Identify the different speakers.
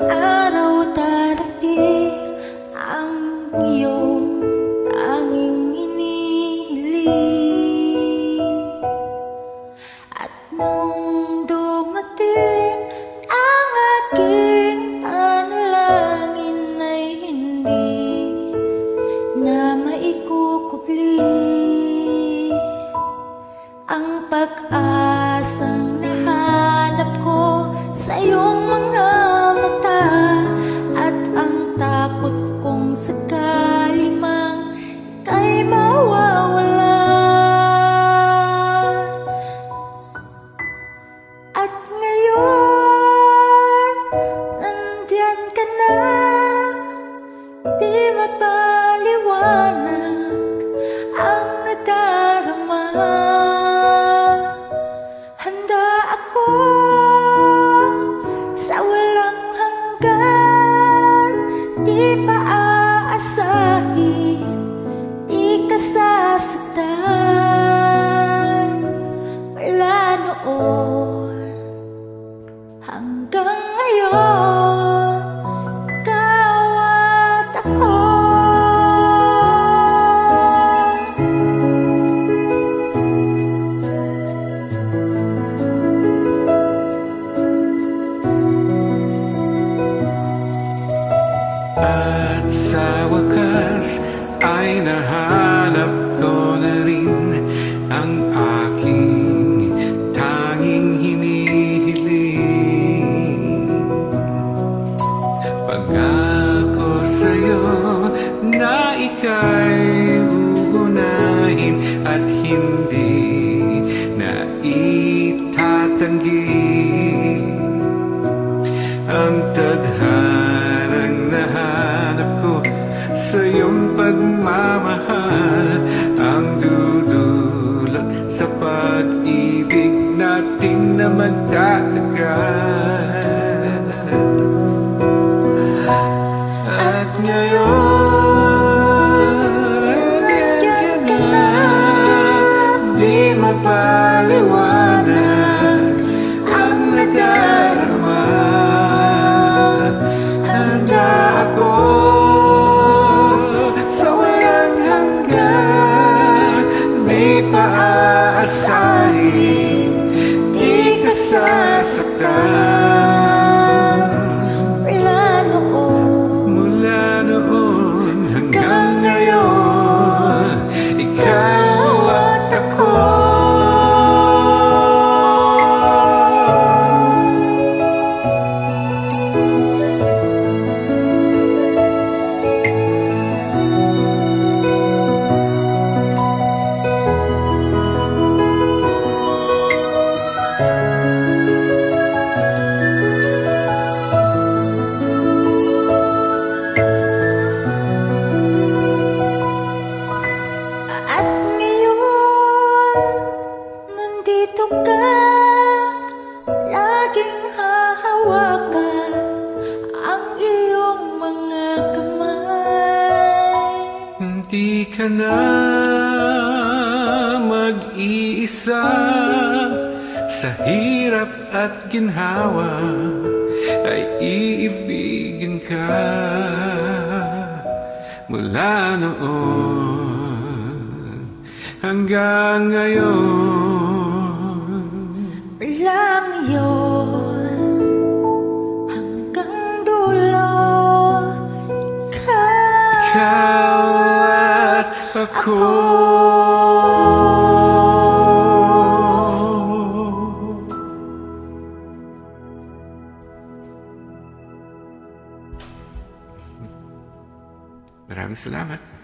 Speaker 1: araw darating ang iyong tanging inihili At
Speaker 2: nung dumating ang aking panalangin hindi na maikukupli Ang pag-asang nahanap ko sa'yo ako sa walang hanggan. Di pa aasahin, di ka sasaktan wakas ay pagmamahal. Ang dudulot sa pag-ibig natin na magtatagal at ngayon nandiyan ka na di mapaliwanag ang nadarama Handa ka na mag-iisa Sa hirap at ginhawa Ay iibigin ka Mula noon hanggang ngayon ako Maraming.